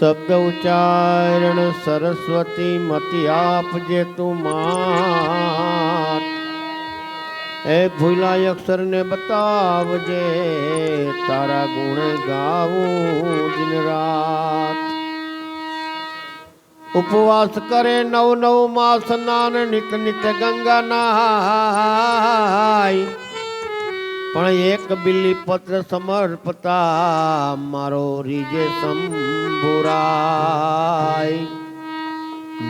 શબ્દ ઉચ્ચારણ સરસ્વતી મતિ આપજે તું માત. એ ભૂલાય અક્ષરને બતાવજે, તારા ગુણ ગાવું દિન રાત. ઉપવાસ કરે નવ નવ માસ સ્નાન નિત નિત ગંગા નાય. પણ એક બિલ્લી પત્ર સમર્પતા મારો રીજે શંભુરાય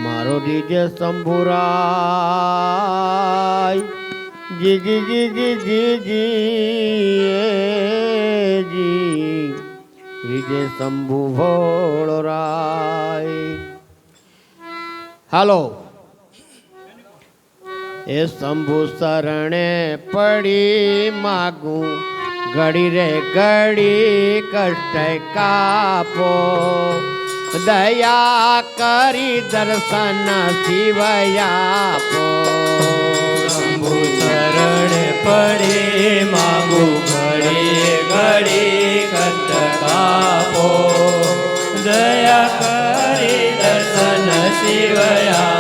મારો રીજે શંભુરાય જી જી જી જી જી જી રીજે શંભુ ભોળરાય. હાલો. એ શંભુ શરણે પડી માગું. ઘડી રે ઘડી કષ્ટ કાપો. દયા કરી દર્શન શિવયાપો શંભુ શરણે પડી માગું. ઘડી ઘડી કષ્ટ કાપો. દયા કરી દર્શન શિવયાપો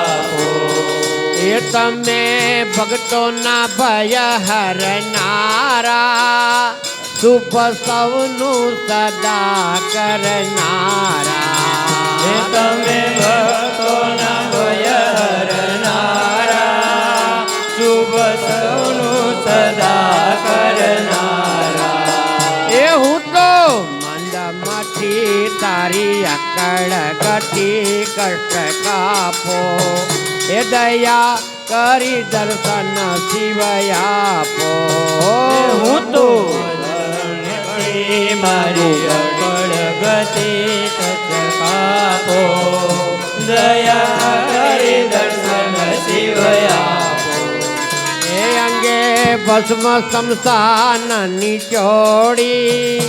એ તમે ભગતોના ભય હરનારા. શુભ સૌનું સદા કરનારા. એ તમે ભક્તોના ભય હરનારા. શુભ સૌનું સદા કરનારા. એ હું તો મંદમાંથી તારી અકળ ગતિ કષ્ટ કાપો. એ દયા કરી દર્શન શિવયા પો હું તો મારી અકળ ગતિ કાપો દયા કરી દર્શન શિવયા એ અંગે ભસ્મ શમશાન નિચોડી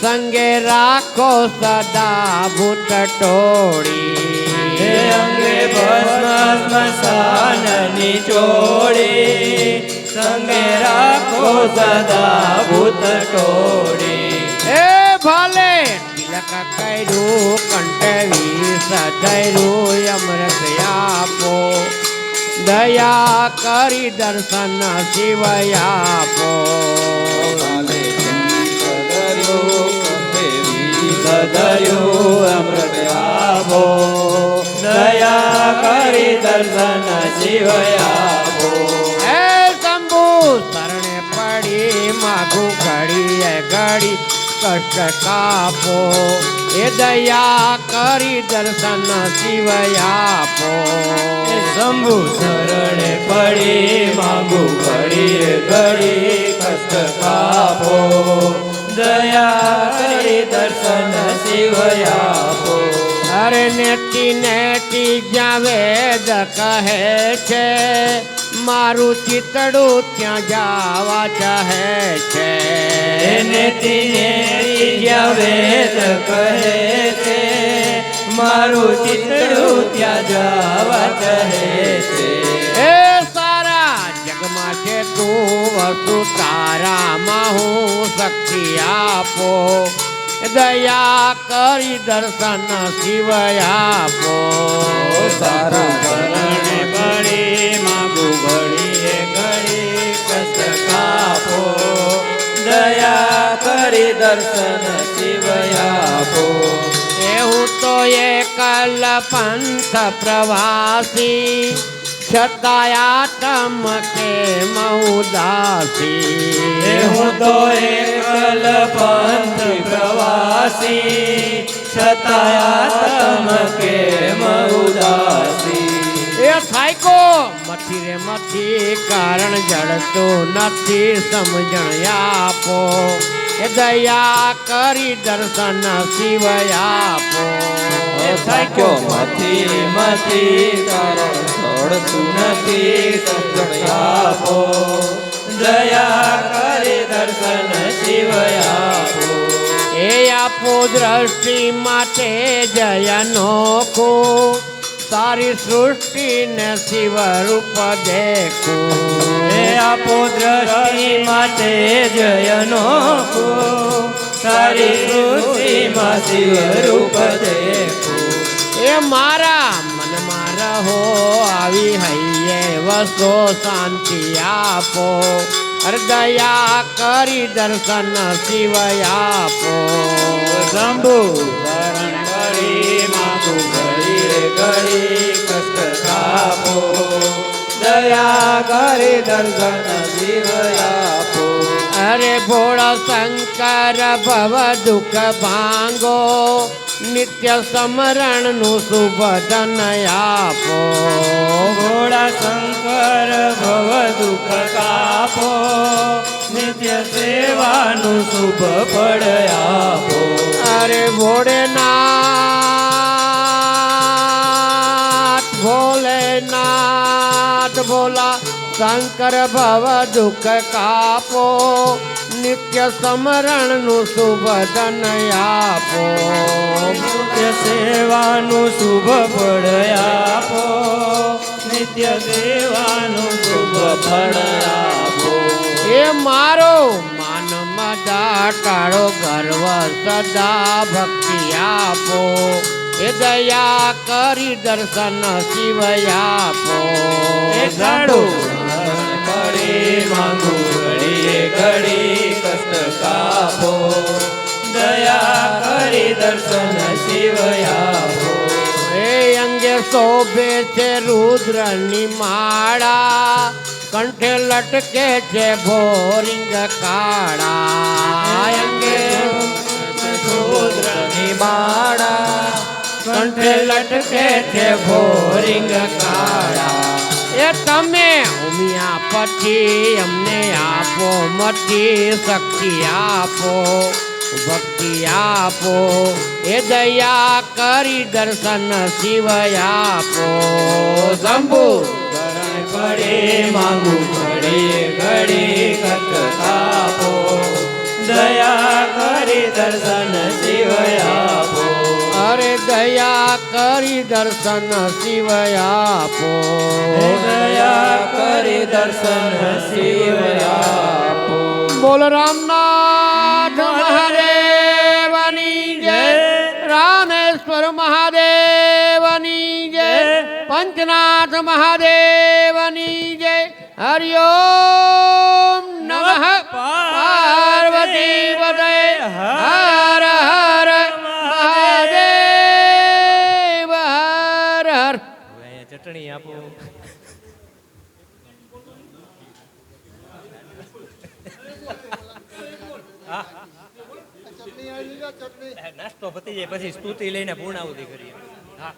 સંગે રાખો સદા ભૂત ટોળી. હે ભસ્મ સ્મશાનની નિચોડી સંગે રાખો સદા ભૂત ટોળી. એ ભાલે કર્યું કંઠવી સધૈરું અમૃત આપો. દયા કરી દર્શન શિવયાપો સદર્યું અમૃત આપો. કરી દર્શન શિવયાપો હે શંભુ શરણે પડી માગું ઘડીએ ઘડી કષ્ટ કાપો. એ દયા કરી દર્શન શિવયાપો શંભુ શરણે પડી માંગુ ઘડી ઘડી કષ્ટ કાપો. દયા કરી દર્શન શિવયાપો અરે નેટી નેટી જ્યાં વેદ કહે છે મારું ચિતડું ત્યાં જાવા ચાહે છે. નેટી નેટી જ્યાં વેદ કહે છે મારું ચિતડું ત્યાં જવા ચાહે છે. એ સારા જગમાં છે તું વસ્તુ તારામાં હું શક્તિ આપો. દયા કરી દર્શન શિવયાપો સારા શરણે પડી માગુ ઘડીએ ઘડી કષ્ટ કાપો. દયા કરી દર્શન શિવયાપો એ હું તો એકલ પંથ પ્રવાસી છતાયા તમ કે ઉદાસી એ હું તો એકલ પંથ પ્રવાસી. છતાં તમ કે ઉદાસી એ થાયકો મથી રે મથી કારણ જડતું નથી સમજણ આપો. દયા કરી દર્શન શિવ એ થાક્યો મથી મથી કારણ છોડતું નથી સમજણ આપો દયા કરી દર્શન શિવ આપો. એ આપો દ્રષ્ટિ માટે જયનો કો સારી સૃષ્ટિને શિવ રૂપ દેખું. એ આપો દ્રષ્ટિ માટે જયનો કો સારી સૃષ્ટિમાં શિવ રૂપ દેખું. એ મારા મન મારા હો આવી હૈયે વસો શાંતિ આપો. હૃદયા કરી દર્શન શિવ આપો. શંભુ શરણ કરી કષ્ટ દયા કરી દર્શન શિવ આપો. અરે ભોળા શંકર ભવ દુઃખ ભાંગો. નિત્ય સમરણનું શુભ ધન આપો. ભોળા શંકર ભવ દુઃખ કાપો. નિત્ય સેવાનું શુભ ફળ આપો. અરે ભોળેનાથ ભોલેનાથ ભોલા શંકર ભવ દુઃખ કાપો. નિત્ય સમરણનું શુભ ધન આપો. નિત્ય સેવાનું શુભ ફળ આપો. નિત્ય સેવાનું શુભ ફળ આપો. એ મારો માન મદા ટાળો ગર્વ સદા ભક્તિ આપો. એ દયા કરી દર્શન શિવ આપો. એ ગાડું પડે માંગુ ઘડી કષ્ટ કાપો દયા કરી દર્શન શિવ આપો. એ અંગે શોભે છે રુદ્રની માળા કંઠે લટકે છે ભોરિંગ કાળા. અંગે રુદ્રની માળા કંઠે લટકે છે ભોરિંગ કાળા. એ તમે ઉમિયા પછી અમને આપો મતી શક્તિ આપો ભક્તિ આપો એ દયા કરી દર્શન શિવ આપો. શંભુ શરણ પડે માંગુ પડે ઘડી કષ્ટ આપો. દયા કરી દર્શન દયા કરી દર્શન શિવ આપો દયા કરી દર્શન શિવ આપો બોલ રામનાથ મહાદેવની જય રામેશ્વર મહાદેવની જય પંચનાથ મહાદેવની જય હરિઓમ નમઃ પાર્વતી પદે હર ચટણી આપો. નાસ્તો પતી જાય પછી સ્તુતિ લઈને પૂર્ણાવતી કરીએ. હા.